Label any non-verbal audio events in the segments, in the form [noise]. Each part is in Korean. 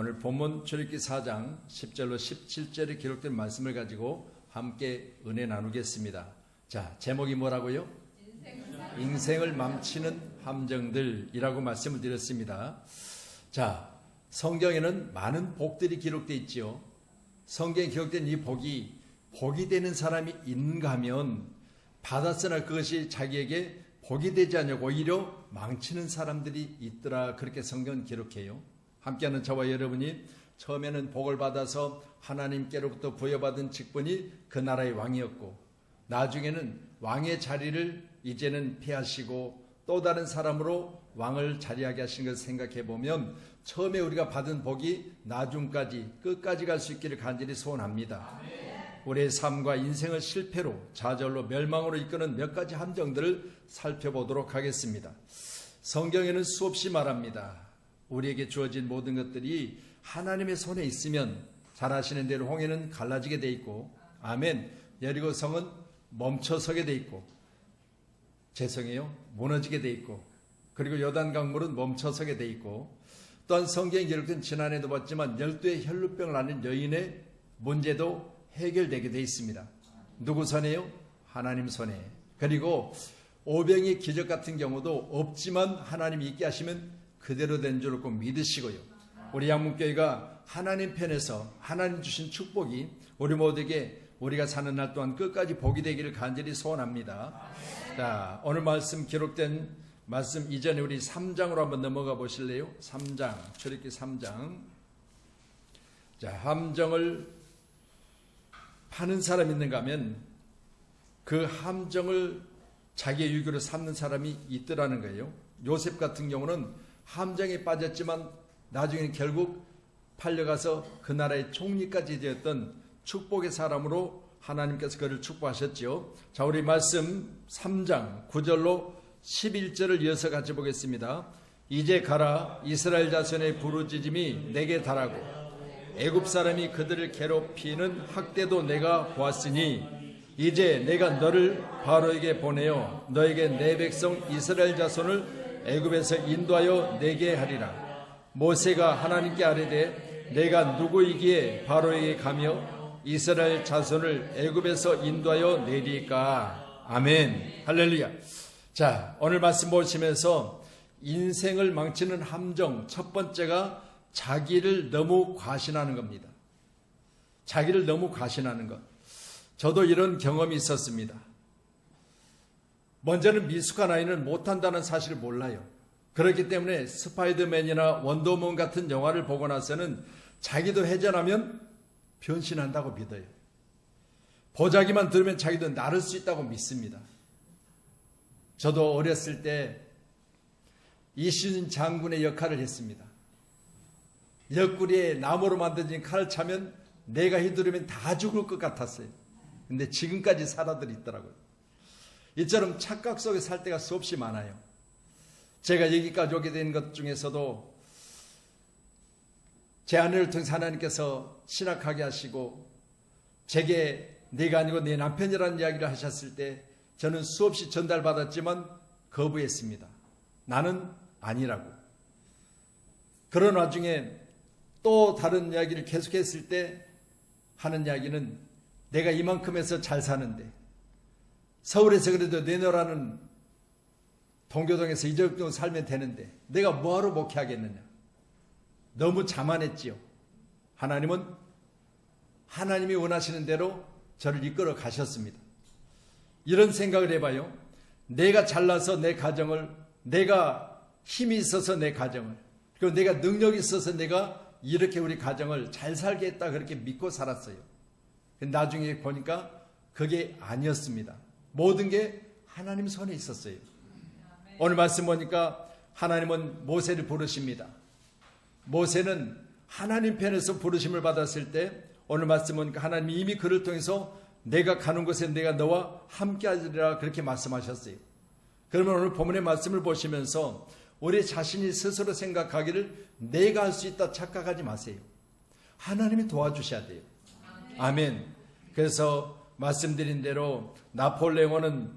오늘 본문 출애굽기 4장 10절로 17절에 기록된 말씀을 가지고 함께 은혜 나누겠습니다. 자, 제목이 뭐라고요? 인생을 망치는 함정들이라고 말씀을 드렸습니다. 자, 성경에는 많은 복들이 기록되어 있지요. 성경에 기록된 이 복이 복이 되는 사람이 있는가 하면 받았으나 그것이 자기에게 복이 되지 않냐고 오히려 망치는 사람들이 있더라 그렇게 성경 기록해요. 함께하는 저와 여러분이 처음에는 복을 받아서 하나님께로부터 부여받은 직분이 그 나라의 왕이었고 나중에는 왕의 자리를 이제는 피하시고 또 다른 사람으로 왕을 자리하게 하신 것을 생각해 보면 처음에 우리가 받은 복이 나중까지 끝까지 갈 수 있기를 간절히 소원합니다. 우리의 삶과 인생을 실패로 좌절로 멸망으로 이끄는 몇 가지 함정들을 살펴보도록 하겠습니다. 성경에는 수없이 말합니다. 우리에게 주어진 모든 것들이 하나님의 손에 있으면 잘 아시는 대로 홍해는 갈라지게 돼 있고 아멘 여리고 성은 멈춰서게 돼 있고 죄송해요 무너지게 돼 있고 그리고 요단 강물은 멈춰서게 돼 있고 또한 성경에 기록된 지난해도 봤지만 열두의 혈루병을 앓는 여인의 문제도 해결되게 돼 있습니다. 누구 손에요? 하나님 손에. 그리고 오병의 기적 같은 경우도 없지만 하나님이 있게 하시면 그대로 된 줄 알고 믿으시고요. 우리 양문교회가 하나님 편에서 하나님 주신 축복이 우리 모두에게 우리가 사는 날 동안 끝까지 복이 되기를 간절히 소원합니다. 자, 오늘 말씀 기록된 말씀 이전에 우리 3장으로 한번 넘어가 보실래요? 3장, 출애기 3장. 자, 함정을 파는 사람 있는가 하면 그 함정을 자기의 유교로 삼는 사람이 있더라는 거예요. 요셉 같은 경우는 함정에 빠졌지만 나중에는 결국 팔려가서 그 나라의 총리까지 되었던 축복의 사람으로 하나님께서 그를 축복하셨죠. 자, 우리 말씀 3장 9절로 11절을 이어서 같이 보겠습니다. 이제 가라 이스라엘 자손의 부르짖음이 내게 달하고 애굽 사람이 그들을 괴롭히는 학대도 내가 보았으니 이제 내가 너를 바로에게 보내어 너에게 내 백성 이스라엘 자손을 애굽에서 인도하여 내게 하리라. 모세가 하나님께 아뢰되 내가 누구이기에 바로에게 가며 이스라엘 자손을 애굽에서 인도하여 내리까? 아멘. 할렐루야. 자 오늘 말씀 보시면서 인생을 망치는 함정 첫 번째가 자기를 너무 과신하는 겁니다. 자기를 너무 과신하는 것. 저도 이런 경험이 있었습니다 먼저는 미숙한 아이는 못한다는 사실을 몰라요 그렇기 때문에 스파이더맨이나 원더우먼 같은 영화를 보고 나서는 자기도 회전하면 변신한다고 믿어요. 보자기만 들으면 자기도 나를 수 있다고 믿습니다. 저도 어렸을 때 이신 장군의 역할을 했습니다. 옆구리에 나무로 만들어진 칼을 차면 내가 휘두르면 다 죽을 것 같았어요. 근데 지금까지 살아들 있더라고요. 이처럼 착각 속에 살 때가 수없이 많아요. 제가 여기까지 오게 된 것 중에서도 제 아내를 통해서 하나님께서 신학하게 하시고 제게 내가 아니고 내 남편이라는 이야기를 하셨을 때 저는 수없이 전달받았지만 거부했습니다. 나는 아니라고. 그런 와중에 또 다른 이야기를 계속했을 때 하는 이야기는 내가 이만큼 해서 잘 사는데 서울에서 그래도 내놓으라는 동교동에서 이 정도 살면 되는데 내가 뭐하러 목회하겠느냐. 너무 자만했지요. 하나님은 하나님이 원하시는 대로 저를 이끌어 가셨습니다. 이런 생각을 해봐요. 내가 잘나서 내 가정을, 내가 힘이 있어서 내 가정을, 그리고 내가 능력이 있어서 내가 이렇게 우리 가정을 잘 살게 했다 그렇게 믿고 살았어요. 나중에 보니까 그게 아니었습니다. 모든 게 하나님 손에 있었어요. 오늘 말씀 보니까 하나님은 모세를 부르십니다. 모세는 하나님 편에서 부르심을 받았을 때 오늘 말씀 보니까 하나님이 이미 그를 통해서 내가 가는 곳에 내가 너와 함께 하리라 그렇게 말씀하셨어요. 그러면 오늘 본문의 말씀을 보시면서 우리 자신이 스스로 생각하기를 내가 할 수 있다 착각하지 마세요. 하나님이 도와주셔야 돼요. 아멘. 그래서 말씀드린 대로 나폴레옹은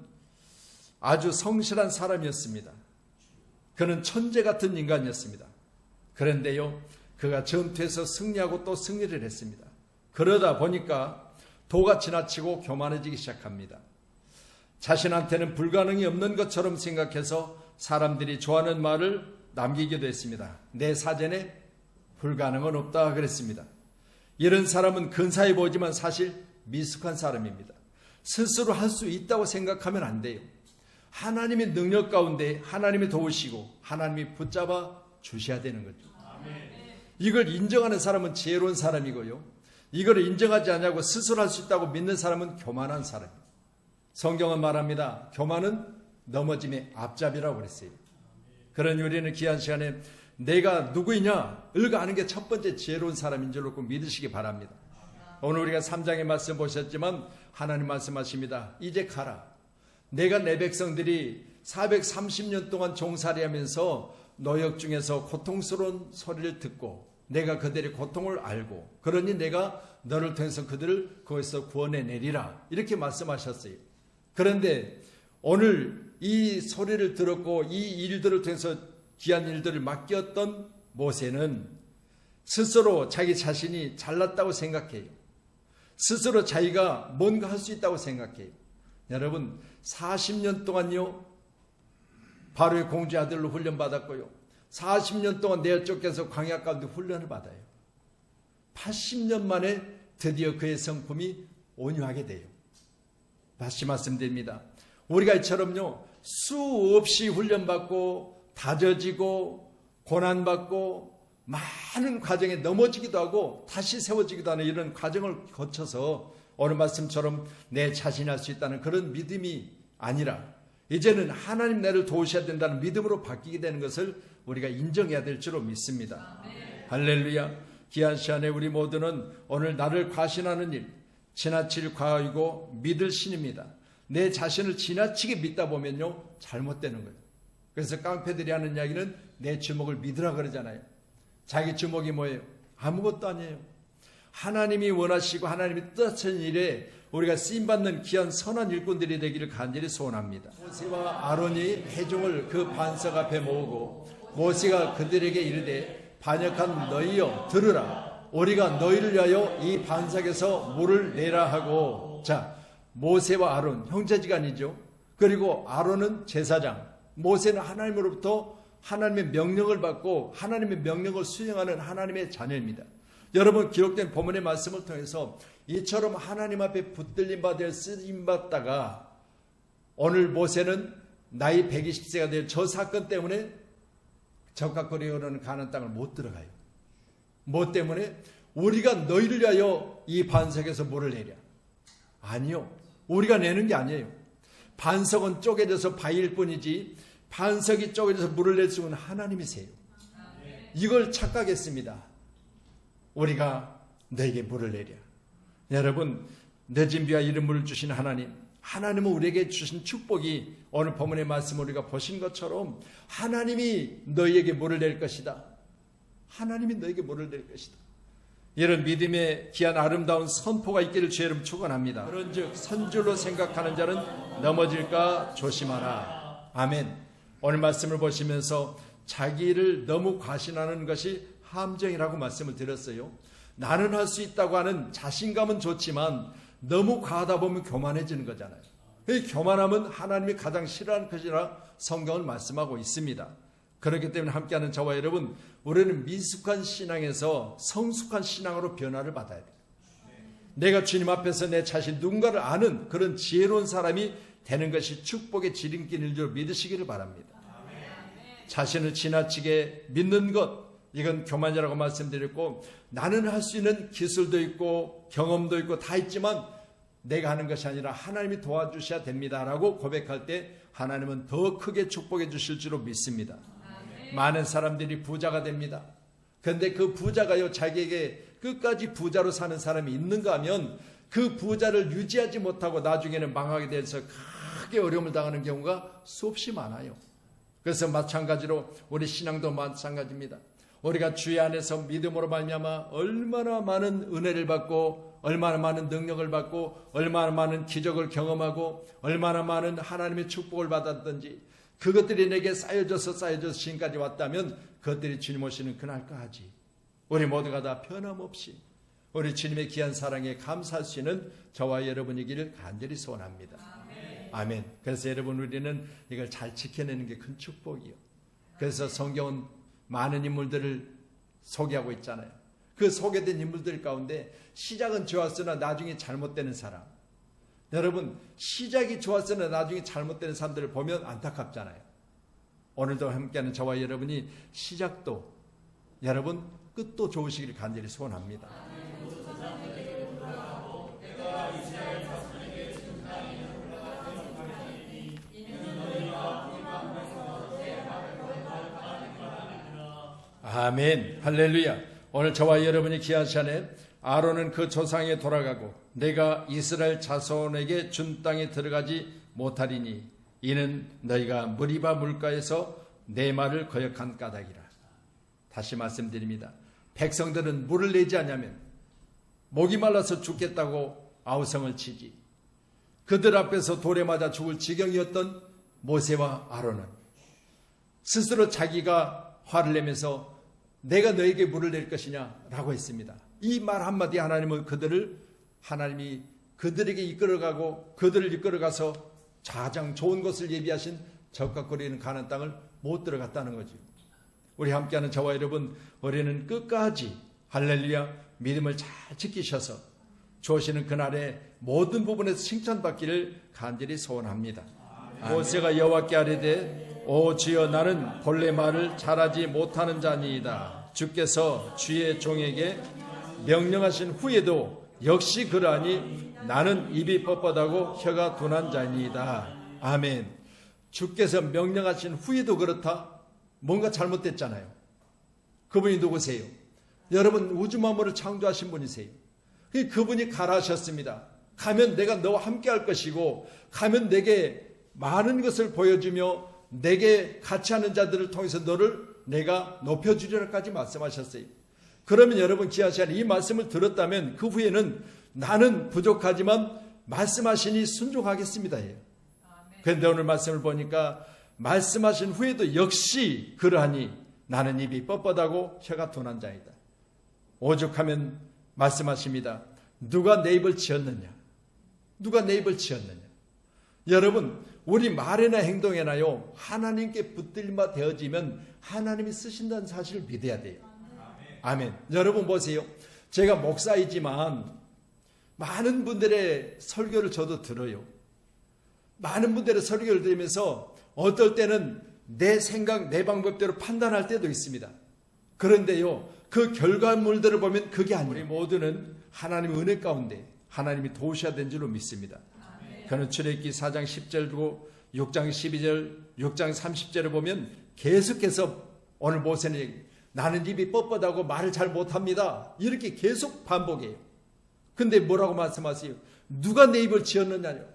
아주 성실한 사람이었습니다. 그는 천재 같은 인간이었습니다. 그런데요, 그가 전투에서 승리하고 또 승리를 했습니다. 그러다 보니까 도가 지나치고 교만해지기 시작합니다. 자신한테는 불가능이 없는 것처럼 생각해서 사람들이 좋아하는 말을 남기기도 했습니다. 내 사전에 불가능은 없다 그랬습니다. 이런 사람은 근사해 보이지만 사실 미숙한 사람입니다. 스스로 할 수 있다고 생각하면 안 돼요. 하나님의 능력 가운데 하나님이 도우시고 하나님이 붙잡아 주셔야 되는 거죠. 이걸 인정하는 사람은 지혜로운 사람이고요. 이걸 인정하지 않냐고 스스로 할 수 있다고 믿는 사람은 교만한 사람입니다. 성경은 말합니다. 교만은 넘어짐의 앞잡이라고 그랬어요. 그러니 우리는 귀한 시간에 내가 누구이냐? 을가 아는 게 첫 번째 지혜로운 사람인 줄로 꼭 믿으시기 바랍니다. 오늘 우리가 3장의 말씀 보셨지만 하나님 말씀하십니다. 이제 가라. 내가 내 백성들이 430년 동안 종살이 하면서 노역 중에서 고통스러운 소리를 듣고 내가 그들의 고통을 알고 그러니 내가 너를 통해서 그들을 거기서 구원해 내리라. 이렇게 말씀하셨어요. 그런데 오늘 이 소리를 들었고 이 일들을 통해서 귀한 일들을 맡겼던 모세는 스스로 자기 자신이 잘났다고 생각해요. 스스로 자기가 뭔가 할 수 있다고 생각해요. 여러분, 40년 동안요, 바로의 공주 아들로 훈련받았고요. 40년 동안 내어 쫓겨서 광야 가운데 훈련을 받아요. 80년 만에 드디어 그의 성품이 온유하게 돼요. 다시 말씀드립니다. 우리가 이처럼요, 수없이 훈련받고, 다져지고, 고난받고, 많은 과정에 넘어지기도 하고, 다시 세워지기도 하는 이런 과정을 거쳐서 오늘 말씀처럼 내 자신이 할수 있다는 그런 믿음이 아니라, 이제는 하나님 나를 도우셔야 된다는 믿음으로 바뀌게 되는 것을 우리가 인정해야 될 줄로 믿습니다. 할렐루야. 귀한 시간에 우리 모두는 오늘 나를 과신하는 일, 지나칠 과이고 믿을 신입니다. 내 자신을 지나치게 믿다 보면요, 잘못되는 거예요. 그래서 깡패들이 하는 이야기는 내 주먹을 믿으라 그러잖아요. 자기 주먹이 뭐예요? 아무것도 아니에요. 하나님이 원하시고 하나님이 뜻하신 일에 우리가 쓰임 받는 귀한 선한 일꾼들이 되기를 간절히 소원합니다. 모세와 아론이 회중을 그 반석 앞에 모으고 모세가 그들에게 이르되 반역한 너희여 들으라 우리가 너희를 위하여 이 반석에서 물을 내라 하고 자 모세와 아론 형제지간이죠. 그리고 아론은 제사장 모세는 하나님으로부터 하나님의 명령을 받고 하나님의 명령을 수행하는 하나님의 자녀입니다. 여러분 기록된 본문의 말씀을 통해서 이처럼 하나님 앞에 붙들림 받아 쓰임 받다가 오늘 모세는 나이 120세가 될 저 사건 때문에 적각거리에 오르는 가난 땅을 못 들어가요. 뭐 때문에 우리가 너희를 위하여 이 반석에서 물을 내랴. 아니요. 우리가 내는 게 아니에요. 반석은 쪼개져서 바일 뿐이지 반석이 쪼개져서 물을 있는 하나님이세요. 이걸 착각했습니다. 우리가 너에게 물을 내랴. 여러분, 늦은 비와 이른 물을 주신 하나님, 하나님은 우리에게 주신 축복이 오늘 본문의 말씀 우리가 보신 것처럼 하나님이 너희에게 물을 낼 것이다. 하나님이 너에게 물을 낼 것이다. 이런 믿음의 귀한 아름다운 선포가 있기를 주의 이름 축원합니다. 그런즉 선줄로 생각하는 자는 넘어질까 조심하라. 아멘. 오늘 말씀을 보시면서 자기를 너무 과신하는 것이 함정이라고 말씀을 드렸어요. 나는 할 수 있다고 하는 자신감은 좋지만 너무 과하다 보면 교만해지는 거잖아요. 이 교만함은 하나님이 가장 싫어하는 것이라 성경을 말씀하고 있습니다. 그렇기 때문에 함께하는 저와 여러분, 우리는 미숙한 신앙에서 성숙한 신앙으로 변화를 받아야 돼요. 내가 주님 앞에서 내 자신 누군가를 아는 그런 지혜로운 사람이 되는 것이 축복의 지름길인 줄 믿으시기를 바랍니다. 자신을 지나치게 믿는 것, 이건 교만이라고 말씀드렸고 나는 할 수 있는 기술도 있고 경험도 있고 다 있지만 내가 하는 것이 아니라 하나님이 도와주셔야 됩니다라고 고백할 때 하나님은 더 크게 축복해 주실 줄로 믿습니다. 많은 사람들이 부자가 됩니다. 그런데 그 부자가요 자기에게 끝까지 부자로 사는 사람이 있는가 하면 그 부자를 유지하지 못하고 나중에는 망하게 돼서 크게 어려움을 당하는 경우가 수없이 많아요. 그래서 마찬가지로 우리 신앙도 마찬가지입니다. 우리가 주의 안에서 믿음으로 말미암아 얼마나 많은 은혜를 받고 얼마나 많은 능력을 받고 얼마나 많은 기적을 경험하고 얼마나 많은 하나님의 축복을 받았든지 그것들이 내게 쌓여져서 쌓여져서 지금까지 왔다면 그것들이 주님 오시는 그날까지 우리 모두가 다 변함없이 우리 주님의 귀한 사랑에 감사할 수 있는 저와 여러분이기를 간절히 소원합니다. 아멘. 그래서 여러분 우리는 이걸 잘 지켜내는 게 큰 축복이요. 그래서 성경은 많은 인물들을 소개하고 있잖아요. 그 소개된 인물들 가운데 시작은 좋았으나 나중에 잘못되는 사람. 여러분 시작이 좋았으나 나중에 잘못되는 사람들을 보면 안타깝잖아요. 오늘도 함께하는 저와 여러분이 시작도 여러분 끝도 좋으시기를 간절히 소원합니다. 아멘. 할렐루야. 오늘 저와 여러분이 시간에 아론은 그 조상에 돌아가고 내가 이스라엘 자손에게 준 땅에 들어가지 못하리니 이는 너희가 무리바 물가에서 내 말을 거역한 까닭이라. 다시 말씀드립니다. 백성들은 물을 내지 않냐면 목이 말라서 죽겠다고 아우성을 치지. 그들 앞에서 돌에 맞아 죽을 지경이었던 모세와 아론은 스스로 자기가 화를 내면서 내가 너에게 물을 낼 것이냐 라고 했습니다. 이 말 한마디 하나님은 그들을 하나님이 그들에게 이끌어가고 그들을 이끌어가서 가장 좋은 것을 예비하신 적각거리는 가는 땅을 못 들어갔다는 거죠. 우리 함께하는 저와 여러분 우리는 끝까지 할렐루야 믿음을 잘 지키셔서 주시는 그날의 모든 부분에서 칭찬받기를 간절히 소원합니다. 모세가 여호와께 아뢰되 오 주여 나는 본래 말을 잘하지 못하는 자니이다. 주께서 주의 종에게 명령하신 후에도 역시 그러하니 나는 입이 뻣뻣하고 혀가 둔한 자니이다. 아멘. 주께서 명령하신 후에도 그렇다. 뭔가 잘못됐잖아요. 그분이 누구세요? 여러분 우주 만물을 창조하신 분이세요. 그분이 가라 하셨습니다. 가면 내가 너와 함께 할 것이고 가면 내게 많은 것을 보여주며 내게 같이 하는 자들을 통해서 너를 내가 높여주리라까지 말씀하셨어요. 그러면 여러분 시간에 이 말씀을 들었다면 그 후에는 나는 부족하지만 말씀하시니 순종하겠습니다. 그런데 오늘 말씀을 보니까 말씀하신 후에도 역시 그러하니 나는 입이 뻣뻣하고 혀가 둔한 자이다. 오죽하면 말씀하십니다. 누가 내 입을 지었느냐? 누가 내 입을 지었느냐? 여러분, 우리 말이나 행동에나요, 하나님께 붙들마 되어지면 하나님이 쓰신다는 사실을 믿어야 돼요. 아멘. 여러분 보세요. 제가 목사이지만 많은 분들의 설교를 저도 들어요. 많은 분들의 설교를 들으면서 어떨 때는 내 생각, 내 방법대로 판단할 때도 있습니다. 그런데요, 그 결과물들을 보면 그게 아니에요. 우리 모두는 하나님의 은혜 가운데 하나님이 도우셔야 되는 줄로 믿습니다. 그는 출애기 4장 10절고 6장 12절, 6장 30절을 보면 계속해서 오늘 모세는 나는 입이 뻣뻣하고 말을 잘 못합니다. 이렇게 계속 반복해요. 근데 뭐라고 말씀하세요? 누가 내 입을 지었느냐요?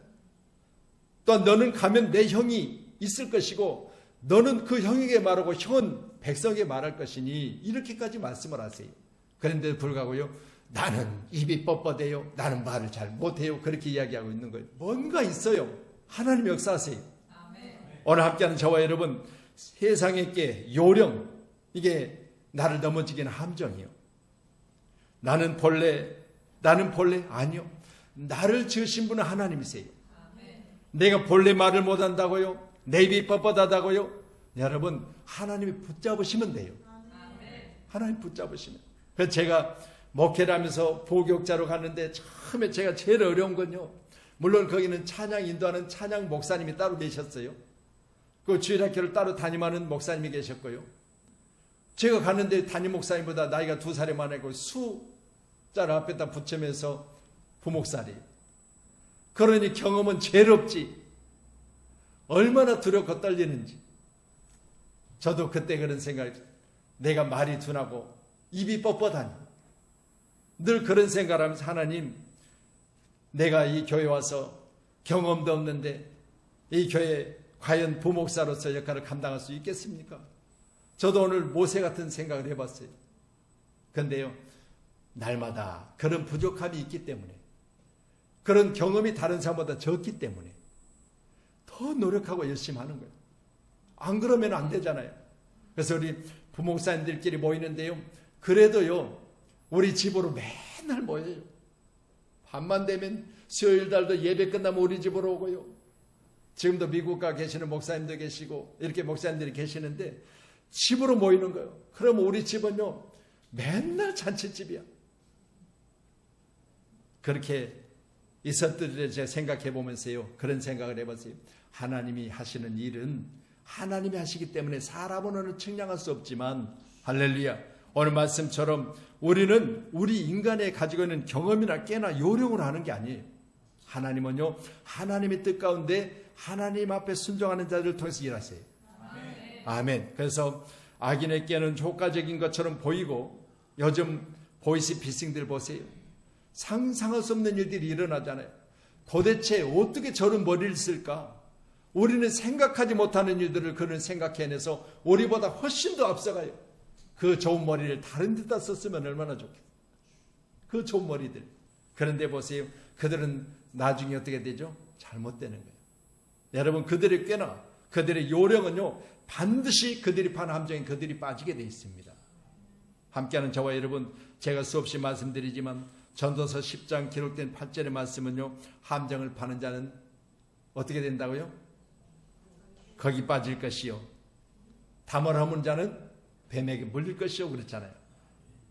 또한 너는 가면 내 형이 있을 것이고 너는 그 형에게 말하고 형은 백성에게 말할 것이니 이렇게까지 말씀을 하세요. 그런데 불구하고요. 나는 입이 뻣뻣해요. 나는 말을 잘 못해요. 그렇게 이야기하고 있는 거예요. 뭔가 있어요. 하나님 역사하세요. 오늘 함께하는 저와 여러분 세상의 게 요령 이게 나를 넘어지기는 함정이요. 나는 본래 나는 본래 아니요. 나를 지으신 분은 하나님이세요. 내가 본래 말을 못한다고요? 내 입이 뻣뻣하다고요? 여러분 하나님이 붙잡으시면 돼요. 하나님 붙잡으시면. 그래서 제가 목회를 하면서 보교육자로 갔는데 처음에 제가 제일 어려운 건요. 물론 거기는 찬양 인도하는 찬양 목사님이 따로 계셨어요. 그 주일학교를 따로 담임하는 목사님이 계셨고요. 제가 갔는데 담임 목사님보다 나이가 두 살이 많고 수자를 앞에다 붙이면서 부목살이. 그러니 경험은 제일 없지. 얼마나 두렵고 떨리는지. 저도 그때 그런 생각이 내가 말이 둔하고 입이 뻣뻣하니 늘 그런 생각을 하면서 하나님 내가 이 교회 와서 경험도 없는데 이 교회 과연 부목사로서 역할을 감당할 수 있겠습니까? 저도 오늘 모세 같은 생각을 해봤어요. 근데요, 날마다 그런 부족함이 있기 때문에, 그런 경험이 다른 사람보다 적기 때문에, 더 노력하고 열심히 하는 거예요. 안 그러면 안 되잖아요. 그래서 우리 부목사님들끼리 모이는데요, 그래도요, 우리 집으로 맨날 모여요. 밤만 되면 수요일 날도 예배 끝나면 우리 집으로 오고요. 지금도 미국 가 계시는 목사님도 계시고 이렇게 목사님들이 계시는데 집으로 모이는 거예요. 그럼 우리 집은요 맨날 잔치집이야. 그렇게 있었던 제가 생각해 보면서요 그런 생각을 해봤어요. 하나님이 하시는 일은 하나님이 하시기 때문에 사람으로는 측량할 수 없지만 할렐루야 오늘 말씀처럼 우리는 우리 인간의 가지고 있는 경험이나 깨나 요령으로 하는 게 아니에요. 하나님은요 하나님의 뜻 가운데 하나님 앞에 순종하는 자들을 통해서 일하세요. 아멘. 그래서 악인의 깨는 효과적인 것처럼 보이고 요즘 보이스 피싱들 보세요. 상상할 수 없는 일들이 일어나잖아요. 도대체 어떻게 저런 머리를 쓸까? 우리는 생각하지 못하는 일들을 그는 생각해내서 우리보다 훨씬 더 앞서가요. 그 좋은 머리를 다른 데다 썼으면 얼마나 좋겠어요. 그 좋은 머리들. 그런데 보세요. 그들은 나중에 어떻게 되죠? 잘못되는 거예요. 여러분 그들의 꽤나 그들의 요령은요 반드시 그들이 판 함정에 그들이 빠지게 돼 있습니다. 함께하는 저와 여러분 제가 수없이 말씀드리지만 전도서 10장 기록된 8절의 말씀은요 함정을 파는 자는 어떻게 된다고요? 거기 빠질 것이요 담을 허문 자는 뱀에게 물릴 것이요 그랬잖아요.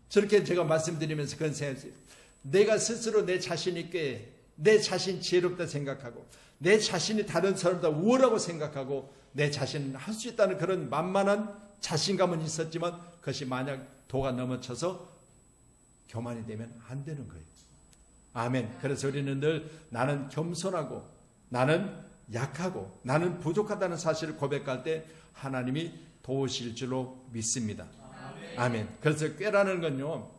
저렇게 제가 말씀드리면서 그런 생각이 내가 스스로 내 자신 있게 내 자신 지혜롭다 생각하고 내 자신이 다른 사람보다 우월하고 생각하고 내 자신은 할수 있다는 그런 만만한 자신감은 있었지만 그것이 만약 도가 넘어쳐서 교만이 되면 안 되는 거예요. 아멘. 그래서 우리는 늘 나는 겸손하고 나는 약하고 나는 부족하다는 사실을 고백할 때 하나님이 도우실 줄로 믿습니다. 아멘. 그래서 꾀라는 건요.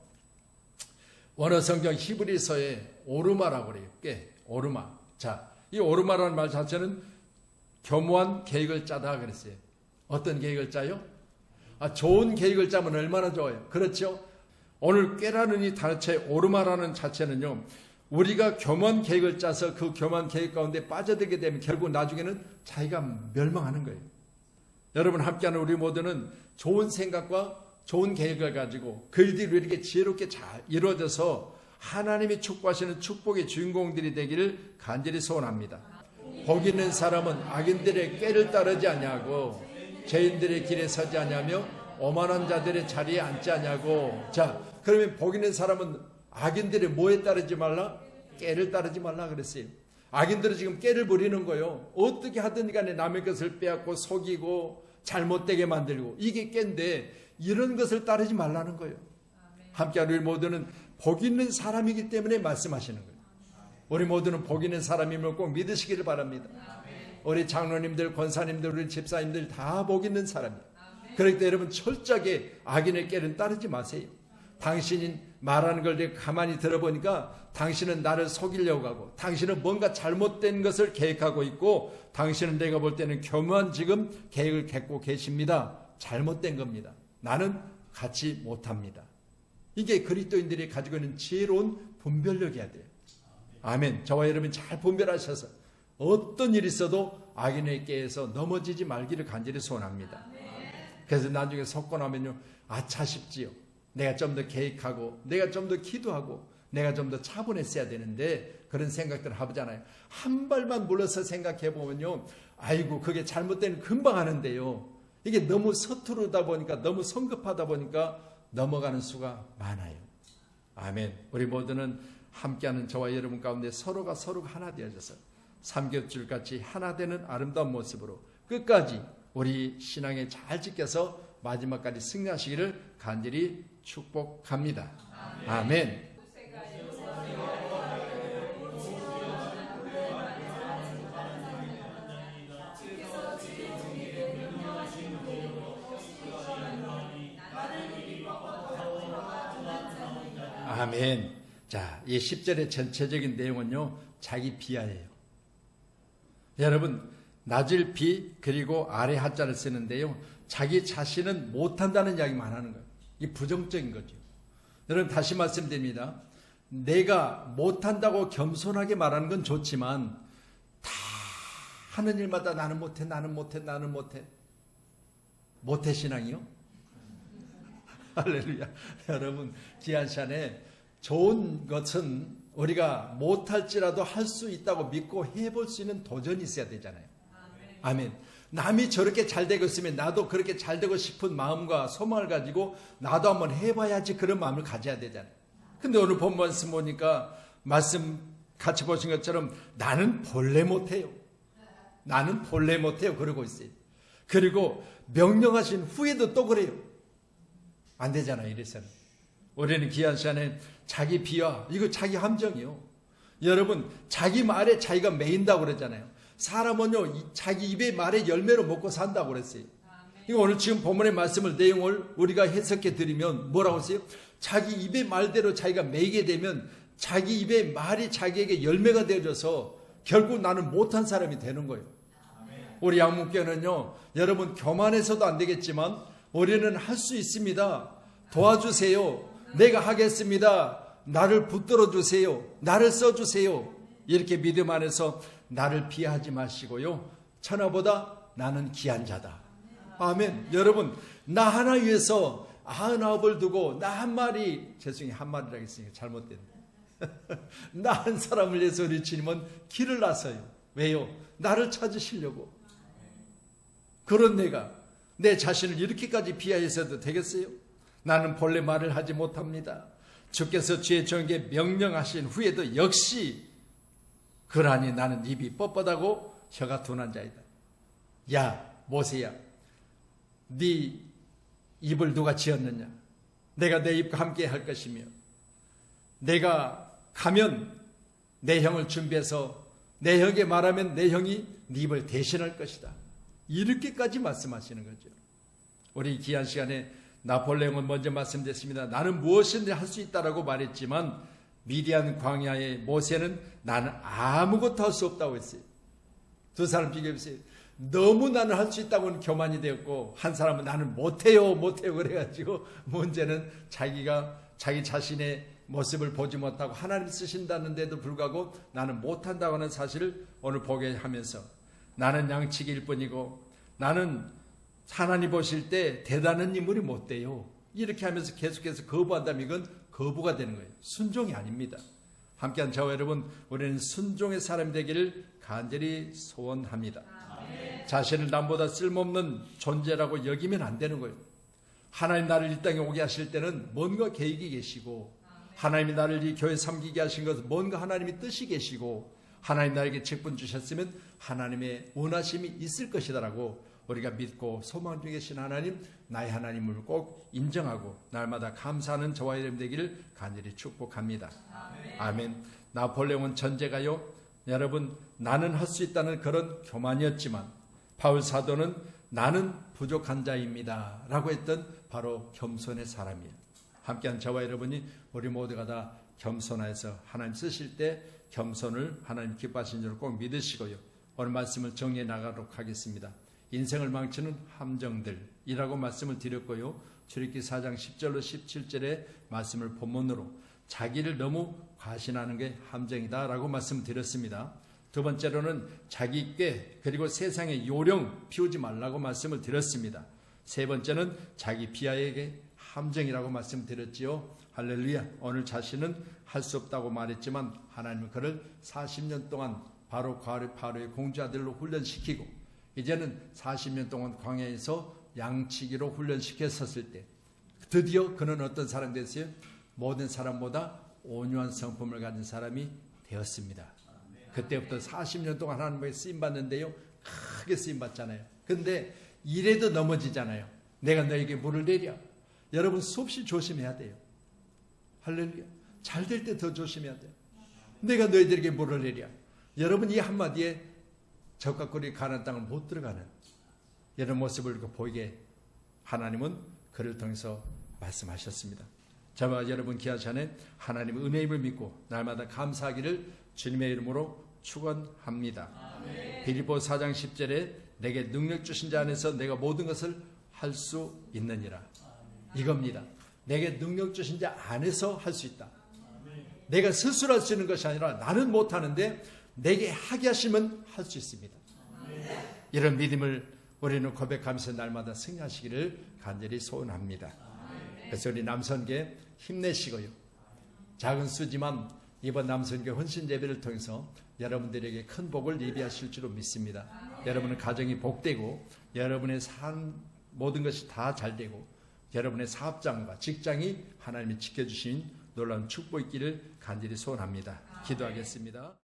원어 성경 히브리서에 오르마라고 그래요. 꽤 오르마. 자, 이 오르마라는 말 자체는 겸허한 계획을 짜다 그랬어요. 어떤 계획을 짜요? 아, 좋은 계획을 짜면 얼마나 좋아요. 그렇죠? 오늘 꾀라는 이 단체 오르마라는 자체는요. 우리가 겸한 계획을 짜서 그 겸한 계획 가운데 빠져들게 되면 결국 나중에는 자기가 멸망하는 거예요. 여러분 함께하는 우리 모두는 좋은 생각과 좋은 계획을 가지고 그 일들이 이렇게 지혜롭게 잘 이루어져서 하나님이 축복하시는 축복의 주인공들이 되기를 간절히 소원합니다. 복 있는 사람은 악인들의 꾀를 따르지 않냐고 죄인들의 길에 서지 않냐며 오만한 자들의 자리에 앉지 않냐고 자 그러면 복 있는 사람은 악인들의 뭐에 따르지 말라? 깨를 따르지 말라 그랬어요. 악인들은 지금 깨를 부리는 거요. 어떻게 하든 간에 남의 것을 빼앗고 속이고 잘못되게 만들고 이게 깬데 이런 것을 따르지 말라는 거예요. 함께 우리 모두는 복 있는 사람이기 때문에 말씀하시는 거예요. 우리 모두는 복 있는 사람임을 꼭 믿으시기를 바랍니다. 우리 장로님들, 권사님들, 우리 집사님들 다 복 있는 사람이에요. 그러니까 여러분 철저하게 악인의 깨는 따르지 마세요. 당신이 말하는 걸 내가 가만히 들어보니까 당신은 나를 속이려고 하고 당신은 뭔가 잘못된 것을 계획하고 있고 당신은 내가 볼 때는 교묘한 지금 계획을 갖고 계십니다. 잘못된 겁니다. 나는 같이 못합니다. 이게 그리스도인들이 가지고 있는 지혜로운 분별력이어야 돼요. 아멘. 저와 여러분 잘 분별하셔서 어떤 일이 있어도 악인의 깨에서 넘어지지 말기를 간절히 소원합니다. 그래서 나중에 나면요. 아차 싶지요. 내가 좀 더 계획하고 내가 좀 더 기도하고 내가 좀 더 차분했어야 되는데 그런 생각들을 하잖아요. 한 발만 물러서 생각해 보면요. 아이고 그게 잘못된 금방 하는데요. 이게 너무 서투르다 보니까 너무 성급하다 보니까 넘어가는 수가 많아요. 아멘. 우리 모두는 함께하는 저와 여러분 가운데 서로가 서로가 하나 되어져서 삼겹줄 같이 하나 되는 아름다운 모습으로 끝까지 우리 신앙에 잘 지켜서 마지막까지 승리하시기를 간절히 축복합니다. 아멘. 아멘. 자, 이 10절의 전체적인 내용은요, 자기 비하예요. 여러분, 낮을 비, 그리고 아래 하자를 쓰는데요, 자기 자신은 못한다는 이야기만 하는 거예요. 이 부정적인 거죠. 여러분, 다시 말씀드립니다. 내가 못한다고 겸손하게 말하는 건 좋지만, 다 하는 일마다 나는 못해, 나는 못해, 나는 못해. 못해 신앙이요? [laughs] 할렐루야. 여러분, 귀한 시간에 좋은 것은 우리가 못할지라도 할 수 있다고 믿고 해볼 수 있는 도전이 있어야 되잖아요. 아멘. 남이 저렇게 잘 되고 있으면 나도 그렇게 잘 되고 싶은 마음과 소망을 가지고 나도 한번 해봐야지 그런 마음을 가져야 되잖아요. 근데 오늘 본 말씀 보니까 말씀 같이 보신 것처럼 나는 본래 못해요. 나는 본래 못해요. 그러고 있어요. 그리고 명령하신 후에도 또 그래요. 안 되잖아요. 이래서는. 우리는 귀한 시간에 자기 비하, 이거 자기 함정이요. 여러분, 자기 말에 자기가 매인다고 그랬잖아요. 사람은요, 자기 입의 말에 열매로 먹고 산다고 그랬어요. 이거 오늘 지금 본문의 말씀을 내용을 우리가 해석해 드리면 뭐라고 했어요? 자기 입의 말대로 자기가 매이게 되면 자기 입의 말이 자기에게 열매가 되어져서 결국 나는 못한 사람이 되는 거예요. 우리 양문교는요, 여러분 교만해서도 안 되겠지만 우리는 할 수 있습니다. 도와주세요. 내가 하겠습니다. 나를 붙들어 주세요. 나를 써 주세요. 이렇게 믿음 안에서 나를 비하지 마시고요. 천하보다 나는 귀한 자다. 아멘. 여러분, 나 하나 위해서 아흔아홉을 두고 나 한 마리, 죄송해요. 한 마리라고 했으니까 잘못됐네. [laughs] 나 한 사람을 위해서 우리 주님은 길을 나서요. 왜요? 나를 찾으시려고. 그런 내가 내 자신을 이렇게까지 비하해서도 되겠어요? 나는 본래 말을 하지 못합니다. 주께서 주의 종에게 명령하신 후에도 역시 그러니 나는 입이 뻣뻣하고 혀가 둔한 자이다. 야 모세야 네 입을 누가 지었느냐? 내가 내 입과 함께 할 것이며 내가 가면 내 형을 준비해서 내 형에게 말하면 내 형이 네 입을 대신할 것이다. 이렇게까지 말씀하시는 거죠. 우리 귀한 시간에 나폴레옹은 먼저 말씀드렸습니다. 나는 무엇이든지 할수 있다라고 말했지만 미디안 광야의 모세는 나는 아무것도 할 수 없다고 했어요. 두 사람 비교해보세요. 너무 나는 할 수 있다고는 교만이 되었고 한 사람은 나는 못해요 못해요 그래가지고 문제는 자기가 자기 자신의 모습을 보지 못하고 하나님 쓰신다는데도 불구하고 나는 못한다고 하는 사실을 오늘 보게 하면서 나는 양치기일 뿐이고 나는 하나님 보실 때 대단한 인물이 못 돼요. 이렇게 하면서 계속해서 거부한다면 이건 거부가 되는 거예요. 순종이 아닙니다. 함께한 저와 여러분, 우리는 순종의 사람이 되기를 간절히 소원합니다. 자신을 남보다 쓸모없는 존재라고 여기면 안 되는 거예요. 하나님 나를 이 땅에 오게 하실 때는 뭔가 계획이 계시고, 하나님이 나를 이 교회 섬기게 하신 것은 뭔가 하나님이 뜻이 계시고, 하나님 나에게 직분 주셨으면 하나님의 원하심이 있을 것이다라고 우리가 믿고 소망 중에 계신 하나님, 나의 하나님을 꼭 인정하고 날마다 감사하는 저와 여러분 되기를 간절히 축복합니다. 아멘. 아멘. 나폴레옹은 전제가요. 여러분, 나는 할 수 있다는 그런 교만이었지만 바울 사도는 나는 부족한 자입니다. 라고 했던 바로 겸손의 사람이에요. 함께한 저와 여러분이 우리 모두가 다 겸손해서 하나님 쓰실 때 겸손을 하나님 기뻐하신 줄꼭 믿으시고요. 오늘 말씀을 정리해 나가도록 하겠습니다. 인생을 망치는 함정들이라고 말씀을 드렸고요. 출애기 4장 10절로 17절의 말씀을 본문으로 자기를 너무 과신하는 게 함정이다라고 말씀드렸습니다. 두 번째로는 자기 꾀 그리고 세상의 요령 피우지 말라고 말씀을 드렸습니다. 세 번째는 자기 비하에게 함정이라고 말씀드렸지요. 할렐루야. 오늘 자신은 할 수 없다고 말했지만 하나님은 그를 40년 동안 바로 바로의 공주아들로 훈련시키고 이제는 40년 동안 광야에서 양치기로 훈련시켰었을 때 드디어 그는 어떤 사람 됐어요? 모든 사람보다 온유한 성품을 가진 사람이 되었습니다. 그때부터 40년 동안 하나님께 쓰임 받는데요. 크게 쓰임 받잖아요. 근데 이래도 넘어지잖아요. 내가 너에게 물을 내려. 여러분 수없이 조심해야 돼요. 할렐루야. 잘 될 때 더 조심해야 돼요. 내가 너희들에게 물을 내려. 여러분 이 한마디에 꿀이 가는 땅을 못 들어가는 이런 모습을 보이게 하나님은 그를 통해서 말씀하셨습니다. 저와 여러분 기아전에 하나님의 은혜의 힘을 믿고 날마다 감사하기를 주님의 이름으로 축원합니다. 빌립보 4장 10절에 내게 능력 주신 자 안에서 내가 모든 것을 할 수 있느니라. 이겁니다. 내게 능력 주신 자 안에서 할 수 있다. 내가 스스로 할 수 있는 것이 아니라 나는 못하는데 내게 하게 하시면 할 수 있습니다. 이런 믿음을 우리는 고백하면서 날마다 승리하시기를 간절히 소원합니다. 그래서 우리 남선계 힘내시고요. 작은 수지만 이번 남선교 헌신 예배를 통해서 여러분들에게 큰 복을 예비하실 줄로 믿습니다. 여러분의 가정이 복되고 여러분의 산 모든 것이 다 잘되고 여러분의 사업장과 직장이 하나님이 지켜주신 놀라운 축복 있기를 간절히 소원합니다. 기도하겠습니다.